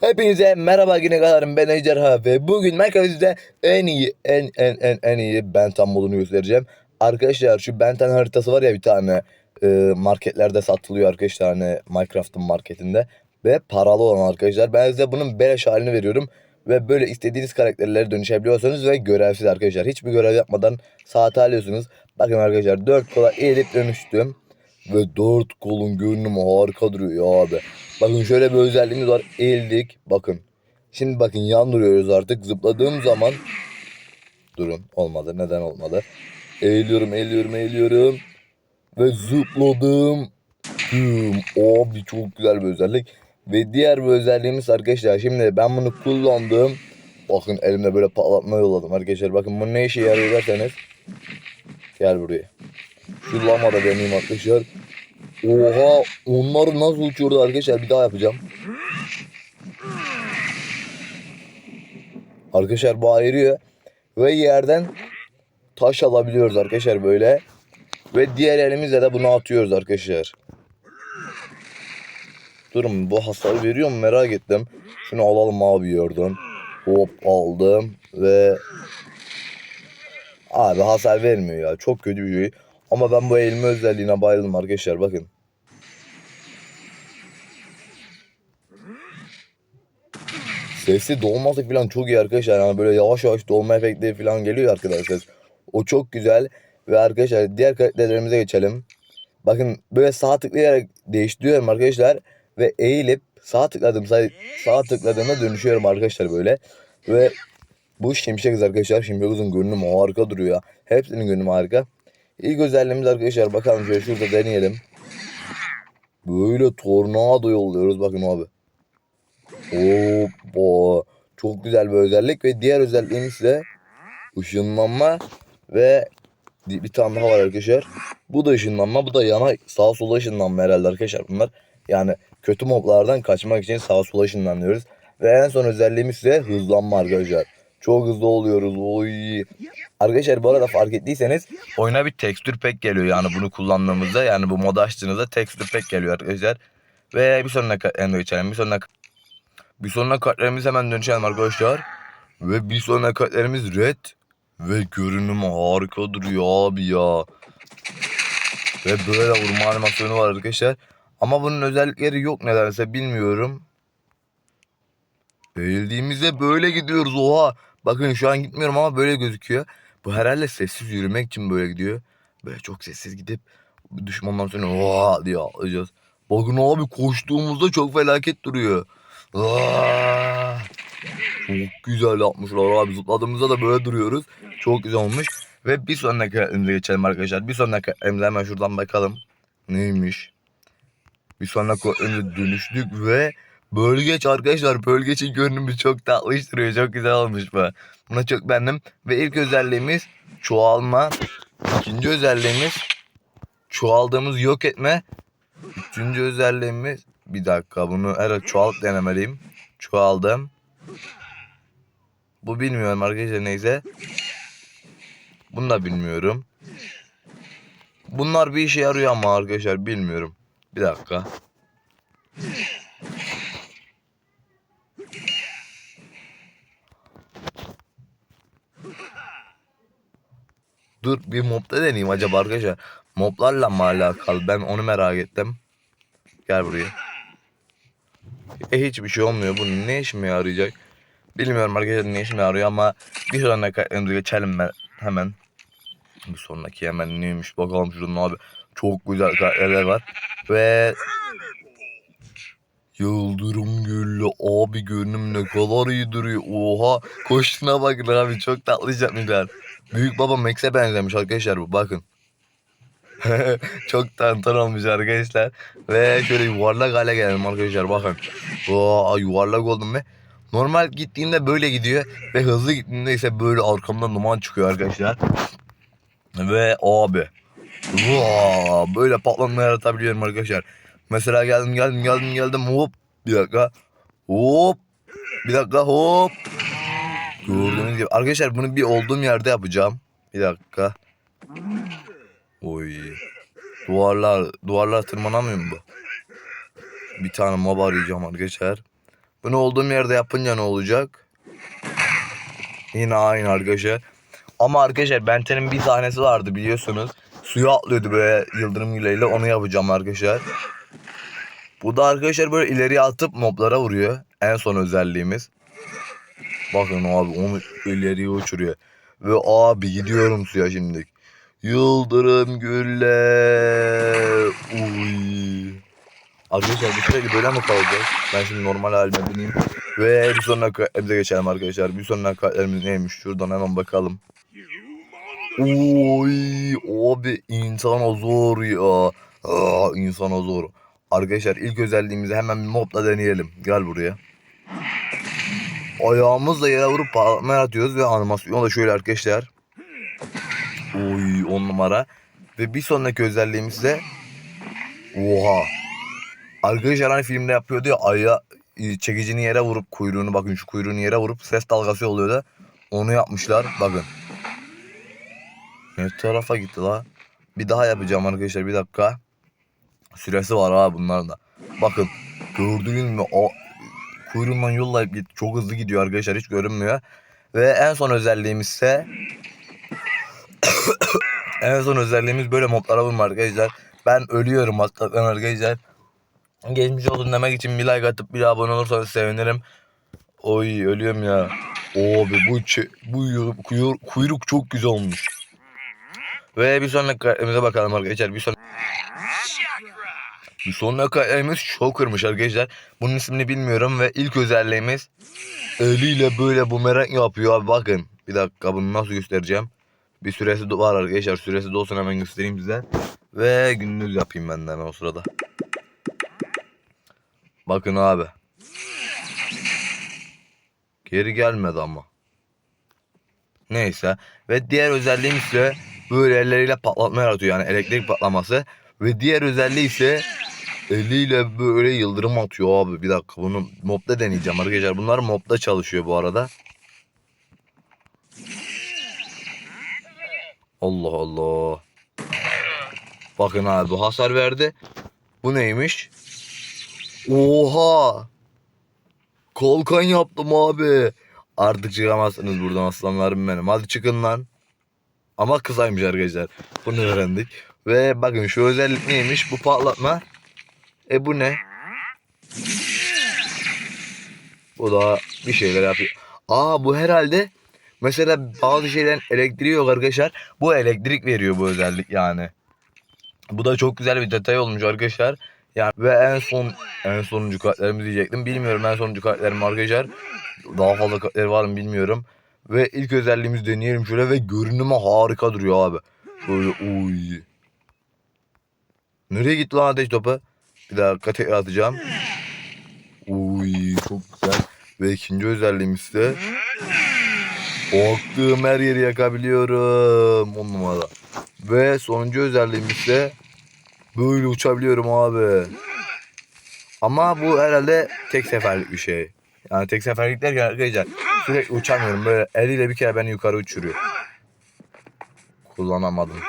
Hepinize merhaba yine kadarım ben Ejderha ve bugün Minecraft'ta en iyi en en en en iyi Benten modunu göstereceğim. Arkadaşlar şu Benten haritası var ya bir tane e, marketlerde satılıyor arkadaşlar hani Minecraft'ın marketinde ve paralı olan arkadaşlar. Ben size bunun beleş halini veriyorum ve böyle istediğiniz karakterlere dönüşebiliyorsunuz ve görevsiz arkadaşlar. Hiçbir görev yapmadan saat alıyorsunuz. Bakın arkadaşlar 4 kola eğilip dönüştüm. Ve dört kolun görünümü harika duruyor ya abi. Bakın şöyle bir özelliğimiz var. Eğildik. Bakın. Şimdi bakın yan duruyoruz artık. Zıpladığım zaman. Durun. Olmadı. Neden olmadı? Eğiliyorum, eğiliyorum, eğiliyorum. Ve zıpladım. Hüm. Abi çok güzel bir özellik. Ve diğer bir özelliğimiz arkadaşlar. Şimdi ben bunu kullandım. Bakın elimde böyle patlatma yolladım arkadaşlar. Bakın bu ne işe yarıyor derseniz. Gel buraya. Şu lama da deneyeyim arkadaşlar. Oha onlar nasıl uçuyordu arkadaşlar bir daha yapacağım. Arkadaşlar bu ayırıyor. Ve yerden taş alabiliyoruz arkadaşlar böyle. Ve diğer elimizle de bunu atıyoruz arkadaşlar. Durun bu hasarı veriyor mu merak ettim. Şunu alalım abi yerden. Hop aldım ve Abi hasar vermiyor ya. Çok kötü bir şey. Ama ben bu eğilme özelliğine bayıldım arkadaşlar bakın. Sesli dolması falan çok iyi arkadaşlar. Yani böyle yavaş yavaş dolma efektleri falan geliyor arkadaşlar. O çok güzel. Ve arkadaşlar diğer karakterlerimize geçelim. Bakın böyle sağ tıklayarak değiştiriyorum arkadaşlar. Ve eğilip sağ tıkladım sağ, sağ tıkladığımda dönüşüyorum arkadaşlar böyle. Ve bu şimşek arkadaşlar. Şimşek kızın görünümü harika duruyor ya. Hepsinin görünümü harika. İlk özelliğimiz arkadaşlar bakalım şöyle şurada deneyelim. Böyle tornado yolluyoruz bakın abi. Hoppa. Çok güzel bir özellik ve diğer özelliğimiz de ışınlanma ve bir tane daha var arkadaşlar. Bu da ışınlanma, bu da yana sağa sola ışınlanma herhalde arkadaşlar bunlar. Yani kötü moblardan kaçmak için sağa sola ışınlanıyoruz. Ve en son özelliğimiz ise hızlanma arkadaşlar. Çok hızlı oluyoruz. Oy. Arkadaşlar bu arada fark ettiyseniz oyuna bir tekstür pek geliyor yani bunu kullandığımızda yani bu modu açtığınızda tekstür pek geliyor arkadaşlar. Ve bir sonraki en geçelim. Bir sonraki bir sonraki kartlarımız hemen dönüşelim arkadaşlar. Ve bir sonraki kartlarımız red. Ve görünümü harika duruyor abi ya. Ve böyle vurma animasyonu var arkadaşlar. Ama bunun özellikleri yok nedense bilmiyorum. Eğildiğimizde böyle gidiyoruz oha. Bakın şu an gitmiyorum ama böyle gözüküyor. Bu herhalde sessiz yürümek için böyle gidiyor. Böyle çok sessiz gidip düşmandan sonra oha diye atlayacağız. Bakın abi koştuğumuzda çok felaket duruyor. Çok güzel yapmışlar abi. Zıpladığımızda da böyle duruyoruz. Çok güzel olmuş. Ve bir sonraki elimize geçelim arkadaşlar. Bir sonraki elimize hemen şuradan bakalım. Neymiş? Bir sonraki elimize dönüştük ve bölgeç arkadaşlar. Bölgeçin görünümü çok tatlış duruyor. Çok güzel olmuş bu. Buna çok beğendim. Ve ilk özelliğimiz çoğalma. İkinci özelliğimiz çoğaldığımız yok etme. Üçüncü özelliğimiz bir dakika bunu evet çoğalt denemeliyim. Çoğaldım. Bu bilmiyorum arkadaşlar neyse. Bunu da bilmiyorum. Bunlar bir işe yarıyor ama arkadaşlar bilmiyorum. Bir dakika. Dur bir mobda deneyeyim acaba arkadaşlar. Moblarla mı alakalı? Ben onu merak ettim. Gel buraya. E hiçbir şey olmuyor. Bu ne işime yarayacak? Bilmiyorum arkadaşlar ne işime yarıyor ama bir sonraki karakterimize geçelim ben hemen. Bir sonraki hemen neymiş bakalım şunun abi. Çok güzel karakterler var. Ve Yıldırım Güllü abi görünüm ne kadar iyi duruyor. Oha koştuğuna bakın abi çok tatlı yapmışlar. Büyük baba Max'e benzemiş arkadaşlar bu bakın. Çok tantan olmuş arkadaşlar. Ve şöyle yuvarlak hale gelelim arkadaşlar bakın. Oo, yuvarlak oldum ve normal gittiğinde böyle gidiyor. Ve hızlı gittiğinde ise böyle arkamdan duman çıkıyor arkadaşlar. Ve abi. Vaa, böyle patlamaya yaratabiliyorum arkadaşlar. Mesela geldim geldim geldim geldim hop. Bir dakika. Hop. Bir dakika hop. Gördüğünüz gibi. Arkadaşlar bunu bir olduğum yerde yapacağım. Bir dakika. Oy. Duvarlar, duvarlar tırmanamıyor mu bu? Bir tane mob arayacağım arkadaşlar. Bunu olduğum yerde yapınca ne olacak? Yine aynı arkadaşlar. Ama arkadaşlar Benten'in bir sahnesi vardı biliyorsunuz. Suya atlıyordu böyle yıldırım güleyle onu yapacağım arkadaşlar. Bu da arkadaşlar böyle ileriye atıp moblara vuruyor. En son özelliğimiz. Bakın abi onu ileriye uçuruyor. Ve abi gidiyorum suya şimdi. Yıldırım gülle. Uy. Arkadaşlar bu sürekli böyle mi kalacak? Ben şimdi normal halime bineyim. Ve bir sonraki karakterimize geçelim arkadaşlar. Bir sonraki karakterimiz neymiş? Şuradan hemen bakalım. Oy abi insana zor ya. Aa, insana zor. Arkadaşlar ilk özelliğimizi hemen bir mobla deneyelim. Gel buraya. Ayağımızla yere vurup parmak atıyoruz ve animasyon da şöyle arkadaşlar. Oy on numara. Ve bir sonraki özelliğimiz de Oha. Arkadaşlar hani filmde yapıyordu ya aya e, çekicini yere vurup kuyruğunu bakın şu kuyruğunu yere vurup ses dalgası oluyordu. Onu yapmışlar bakın. Ne tarafa gitti la? Bir daha yapacağım arkadaşlar bir dakika. Süresi var ha bunların da. Bakın gördüğün mü o kuyruğundan yollayıp git çok hızlı gidiyor arkadaşlar hiç görünmüyor. Ve en son özelliğimiz ise en son özelliğimiz böyle moblara vurma arkadaşlar. Ben ölüyorum hakikaten arkadaşlar. Geçmiş olsun demek için bir like atıp bir abone olursanız sevinirim. Oy ölüyorum ya. Abi bu bu kuyruk, kuyruk çok güzel olmuş. Ve bir sonraki karakterimize bakalım arkadaşlar. Bir son sonraki karakterimiz Shocker'mış arkadaşlar. Bunun ismini bilmiyorum ve ilk özelliğimiz eliyle böyle bumerang yapıyor abi bakın. Bir dakika bunu nasıl göstereceğim. Bir süresi var arkadaşlar. Süresi de hemen göstereyim size. Ve gündüz yapayım ben de o sırada. Bakın abi. Geri gelmedi ama. Neyse. Ve diğer özelliğim ise böyle elleriyle patlatma yaratıyor yani elektrik patlaması. Ve diğer özelliği ise eliyle böyle yıldırım atıyor abi. Bir dakika bunu mobda deneyeceğim arkadaşlar. Bunlar mobda çalışıyor bu arada. Allah Allah. Bakın abi hasar verdi. Bu neymiş? Oha! Kalkan yaptım abi. Artık çıkamazsınız buradan aslanlarım benim. Hadi çıkın lan. Ama kısaymış arkadaşlar. Bunu öğrendik. Ve bakın şu özellik neymiş? Bu patlatma. E bu ne? Bu da bir şeyler yapıyor. Aa bu herhalde mesela bazı şeylerin elektriği yok arkadaşlar. Bu elektrik veriyor bu özellik yani. Bu da çok güzel bir detay olmuş arkadaşlar. Yani ve en son en sonuncu kartlarımı diyecektim. Bilmiyorum en sonuncu kartlarım arkadaşlar. Daha fazla kartlar var mı bilmiyorum. Ve ilk özelliğimizi deneyelim şöyle ve görünümü harika duruyor abi. Şöyle uy. Nereye gitti lan ateş topu? Bir dakika tekrar atacağım. Uy çok güzel. Ve ikinci özelliğimiz de Korktuğum her yeri yakabiliyorum. On numara. Ve sonuncu özelliğimiz ise böyle uçabiliyorum abi. Ama bu herhalde tek seferlik bir şey. Yani tek seferlik derken arkadaşlar sürekli uçamıyorum. Böyle eliyle bir kere beni yukarı uçuruyor. Kullanamadım.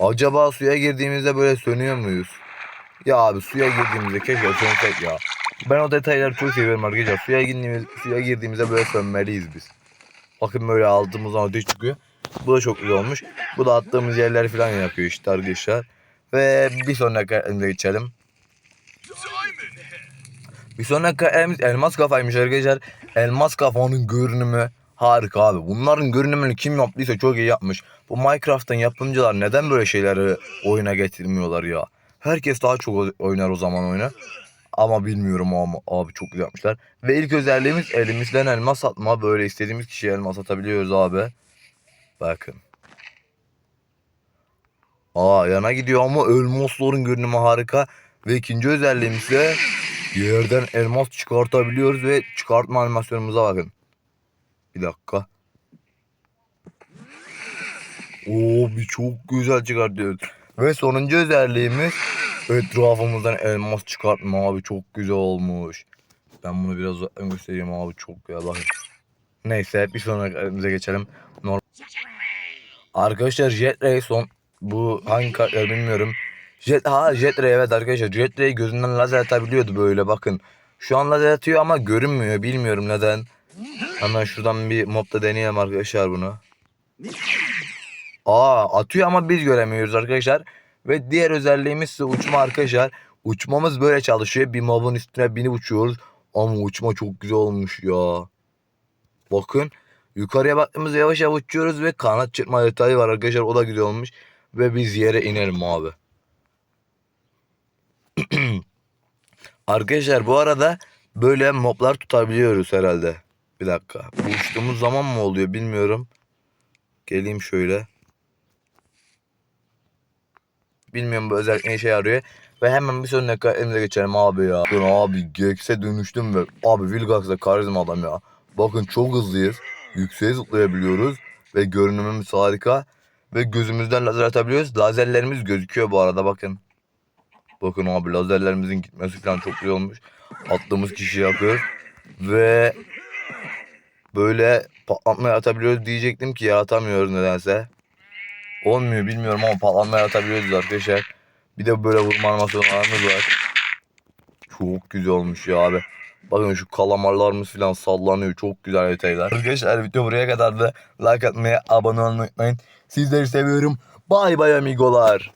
Acaba suya girdiğimizde böyle sönüyor muyuz? Ya abi suya girdiğimizde keşke sönsek ya. Ben o detayları çok seviyorum arkadaşlar. Suya girdiğimiz, suya girdiğimizde böyle sönmeliyiz biz. Bakın böyle aldığımızdan ateş çıkıyor. Bu da çok güzel olmuş. Bu da attığımız yerler falan yapıyor işte arkadaşlar. Ve bir sonraki karakterimize geçelim. Bir sonraki karakterimiz elmas kafaymış arkadaşlar. Elmas kafanın görünümü harika abi. Bunların görünümünü kim yaptıysa çok iyi yapmış. Bu Minecraft'ın yapımcılar neden böyle şeyleri oyuna getirmiyorlar ya? Herkes daha çok oynar o zaman oyunu. Ama bilmiyorum ama abi çok güzel yapmışlar. Ve ilk özelliğimiz elimizden elmas atma. Böyle istediğimiz kişiye elmas atabiliyoruz abi. Bakın. Aa yana gidiyor ama elmasların görünümü harika. Ve ikinci özelliğimiz de yerden elmas çıkartabiliyoruz ve çıkartma animasyonumuza bakın. Bir dakika. Oo bir çok güzel çıkartıyoruz. Ve sonuncu özelliğimiz etrafımızdan elmas çıkartma abi çok güzel olmuş. Ben bunu biraz uzaktan göstereyim abi çok güzel bakın. Neyse bir sonraki geçelim. Normal. Arkadaşlar Jet Ray son bu hangi karakter bilmiyorum. Jet ha Jet Ray evet arkadaşlar Jet Ray gözünden lazer atabiliyordu böyle bakın. Şu an lazer atıyor ama görünmüyor. Bilmiyorum neden. Hemen şuradan bir mobda deneyelim arkadaşlar bunu. Aa atıyor ama biz göremiyoruz arkadaşlar. Ve diğer özelliğimiz ise uçma arkadaşlar. Uçmamız böyle çalışıyor. Bir mobun üstüne binip uçuyoruz. Ama uçma çok güzel olmuş ya. Bakın yukarıya baktığımızda yavaş yavaş uçuyoruz ve kanat çırpma detayı var arkadaşlar. O da güzel olmuş. Ve biz yere inelim abi. arkadaşlar bu arada böyle moblar tutabiliyoruz herhalde. Bir dakika. Bu uçtuğumuz zaman mı oluyor bilmiyorum. Geleyim şöyle. Bilmiyorum bu özellik ne işe yarıyor. Ve hemen bir sonraki elimize geçelim abi ya. Dur abi Gex'e dönüştüm ve abi Vilgax'da karizma adam ya. Bakın çok hızlıyız. Yükseğe zıplayabiliyoruz. Ve görünümümüz harika. Ve gözümüzden lazer atabiliyoruz. Lazerlerimiz gözüküyor bu arada bakın. Bakın abi lazerlerimizin gitmesi falan çok güzel olmuş. Attığımız kişi yapıyor. Ve böyle patlatmaya atabiliyoruz diyecektim ki ya atamıyoruz nedense. Olmuyor bilmiyorum ama patlatmaya atabiliyoruz arkadaşlar. Bir de böyle vurma animasyonlarımız var. Çok güzel olmuş ya abi. Bakın şu kalamarlarımız falan sallanıyor. Çok güzel detaylar. Arkadaşlar video buraya kadardı. Like atmayı, abone olmayı unutmayın. Sizleri seviyorum. Bay bay amigolar.